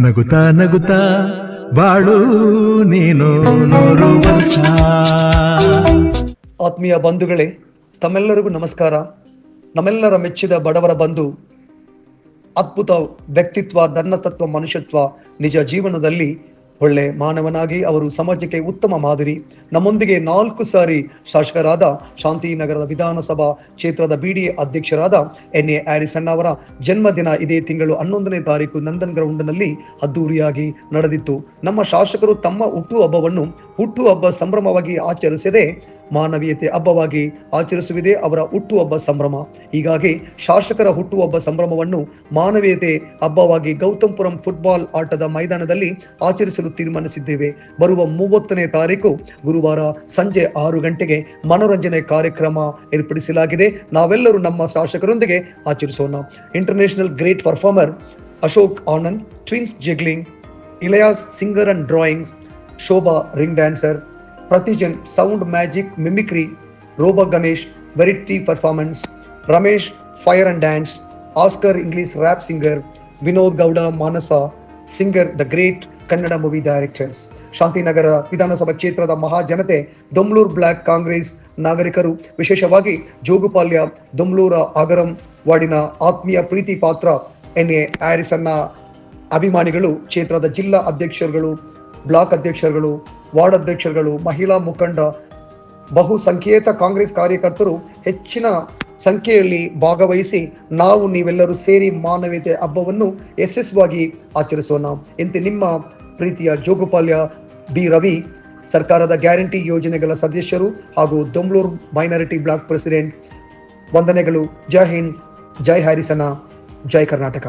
ನಗುತ್ತಾ ನಗುತ್ತಾ ಬಾಳು ನೀನು ನೂರು ಆತ್ಮೀಯ ಬಂಧುಗಳೇ, ತಮ್ಮೆಲ್ಲರಿಗೂ ನಮಸ್ಕಾರ. ನಮ್ಮೆಲ್ಲರ ಮೆಚ್ಚಿದ ಬಡವರ ಬಂಧು, ಅದ್ಭುತ ವ್ಯಕ್ತಿತ್ವ ದನ್ನತತ್ವ ಮನುಷ್ಯತ್ವ, ನಿಜ ಜೀವನದಲ್ಲಿ ಒಳ್ಳೆ ಮಾನವನಾಗಿ ಅವರು ಸಮಾಜಕ್ಕೆ ಉತ್ತಮ ಮಾದರಿ. ನಮ್ಮೊಂದಿಗೆ ನಾಲ್ಕು ಸಾರಿ ಶಾಸಕರಾದ ಶಾಂತಿನಗರದ ವಿಧಾನಸಭಾ ಕ್ಷೇತ್ರದ ಬಿಡಿಎ ಅಧ್ಯಕ್ಷರಾದ ಎನ್ ಎ ಹ್ಯಾರಿಸಣ್ಣ ಅವರ ಜನ್ಮದಿನ ಇದೇ ತಿಂಗಳು ಹನ್ನೊಂದನೇ ತಾರೀಕು ನಂದನ್ ಗ್ರೌಂಡ್ನಲ್ಲಿ ಅದ್ದೂರಿಯಾಗಿ ನಡೆದಿತ್ತು. ನಮ್ಮ ಶಾಸಕರು ತಮ್ಮ ಹುಟ್ಟುಹಬ್ಬವನ್ನು ಹುಟ್ಟುಹಬ್ಬ ಸಂಭ್ರಮವಾಗಿ ಆಚರಿಸದೆ ಮಾನವೀಯತೆ ಹಬ್ಬವಾಗಿ ಆಚರಿಸುವುದೇ ಅವರ ಹುಟ್ಟುಹಬ್ಬ ಸಂಭ್ರಮ. ಹೀಗಾಗಿ ಶಾಸಕರ ಹುಟ್ಟುಹಬ್ಬ ಸಂಭ್ರಮವನ್ನು ಮಾನವೀಯತೆ ಹಬ್ಬವಾಗಿ ಗೌತಮ್ಪುರಂ ಫುಟ್ಬಾಲ್ ಆಟದ ಮೈದಾನದಲ್ಲಿ ಆಚರಿಸಲು ತೀರ್ಮಾನಿಸಿದ್ದೇವೆ. ಬರುವ ಮೂವತ್ತನೇ ತಾರೀಕು ಗುರುವಾರ ಸಂಜೆ ಆರು ಗಂಟೆಗೆ ಮನೋರಂಜನೆ ಕಾರ್ಯಕ್ರಮ ಏರ್ಪಡಿಸಲಾಗಿದೆ. ನಾವೆಲ್ಲರೂ ನಮ್ಮ ಶಾಸಕರೊಂದಿಗೆ ಆಚರಿಸೋಣ. International great performer Ashok Anand, twins juggling, Ilyas singer and drawings, Shobha ring dancer, ಪ್ರತಿಜನ್ sound magic mimicry, ರೋಬ Ganesh, variety performance, Ramesh fire and dance, Oscar English rap singer, Vinod Gowda Manasa, singer the great Kannada movie directors Shantinagar ವಿಧಾನಸಭಾ ಕ್ಷೇತ್ರದ ಮಹಾಜನತೆ, ದೊಮ್ಲೂರ್ block Congress ನಾಗರಿಕರು. ವಿಶೇಷವಾಗಿ ಜೋಗುಪಾಲ್ಯ ದೊಮ್ಲೂರ ಆಗರಂ ವಾರ್ಡಿನ ಆತ್ಮೀಯ ಪ್ರೀತಿ ಪಾತ್ರ N A ಹ್ಯಾರಿಸನ್ನ ಅಭಿಮಾನಿಗಳು, ಕ್ಷೇತ್ರದ ಜಿಲ್ಲಾ ಅಧ್ಯಕ್ಷರುಗಳು, ಬ್ಲಾಕ್ ಅಧ್ಯಕ್ಷರುಗಳು, ವಾರ್ಡ್ ಅಧ್ಯಕ್ಷರುಗಳು, ಮಹಿಳಾ ಮುಖಂಡ, ಬಹುಸಂಖ್ಯೇತ ಕಾಂಗ್ರೆಸ್ ಕಾರ್ಯಕರ್ತರು, ಹೆಚ್ಚಿನ ಸಂಖ್ಯೆಯಲ್ಲಿ ಭಾಗವಹಿಸಿ ನಾವು ನೀವೆಲ್ಲರೂ ಸೇರಿ ಮಾನವೀಯತೆ ಹಬ್ಬವನ್ನು ಯಶಸ್ವಿಯಾಗಿ ಆಚರಿಸೋಣ. ಎಂತೆ ನಿಮ್ಮ ಪ್ರೀತಿಯ ಜೋಗುಪಾಲ್ಯ ಬಿ. ರವಿ, ಸರ್ಕಾರದ ಗ್ಯಾರಂಟಿ ಯೋಜನೆಗಳ ಸದಸ್ಯರು ಹಾಗೂ ದೊಂಬ್ಳೂರು ಮೈನಾರಿಟಿ ಬ್ಲಾಕ್ ಪ್ರೆಸಿಡೆಂಟ್, ವಂದನೆಗಳು. ಜೈ ಹಿಂದ್, ಜೈ ಹ್ಯಾರಿಸನ ಜೈ ಕರ್ನಾಟಕ.